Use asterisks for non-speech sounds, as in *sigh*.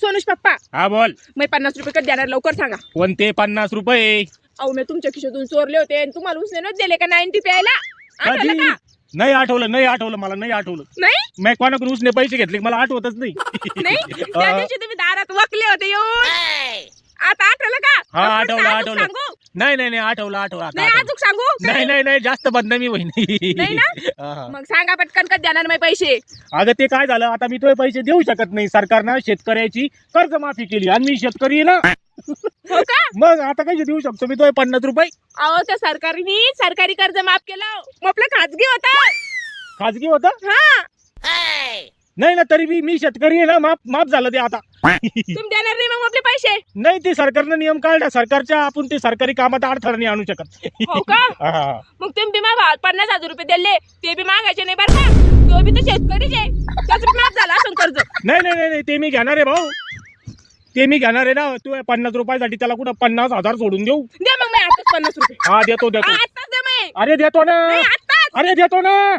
सोनुष पप्पा हा बोल. मी पन्नास रुपये कधी देणार लवकर सांगा. कोणते पन्नास रुपये? अहो मी तुमच्या खिशातून चोरले होते आणि तुम्हाला उसने दिले का नाईन्टी प्यायला? आठवलं कधी? का? नाही आठवलं नाही आठवलं मला नाही आठवलं. नाही? मी कोणाकडून उसने पैसे घेतले मला आठवतच नाही. नाही? त्या *laughs* दिवशी तुम्ही दारात वकले होते येऊन. आता आठवलं का? हा, आठवलं, आठवलं. सांगू. नाही नाही नाही आठवलं आठवलं आता नाही आठवलं. अजून सांगू? नाही नाही नाही जास्त बदनामी होईन. नाही ना? हा. मग सांगा पटकन कधी देणार मी पैसे? अगं ते काय झालं? आता मी तो पैसे देऊ शकत नाही. सरकारनं शेतकऱ्याची कर्जमाफी केली आणि मी शेतकरी आहे ना? हो का? मग आता कशी देऊ शकतो मी तो पन्नास रुपये? अहो त्या सरकारने सरकारी कर्ज माफ केलं. मग आपलं खाजगी होता. खाजगी होतं? हा. नाही ना तरी बी मी शेतकरी आहे ना? माफ माफ झालं ते आता. तुम्ही देणार नाही पैसे? नाही ते सरकारनं नियम काढला. सरकारच्या आपण ते सरकारी कामात अडथळा नाही आणू शकत. हो का? *laughs* हा. मग तुम्ही मागा पन्नास हजार रुपये दिले. ते बी मागायचे नाही बरं का? तो बी तर शेतकरीच आहे. त्याचं माफ झाला असं कर्ज. नाही नाही नाही नाही, ते मी घेणार आहे भाऊ. ते मी घेणार आहे ना. तू पन्नास रुपयासाठी त्याला कुठं पन्नास हजार सोडून देऊ? द्या मग मी आताच पन्नास रुपये. हा देतो देतो. आताच द्या मी अरे देतो ना. नाही अरे देतो ना.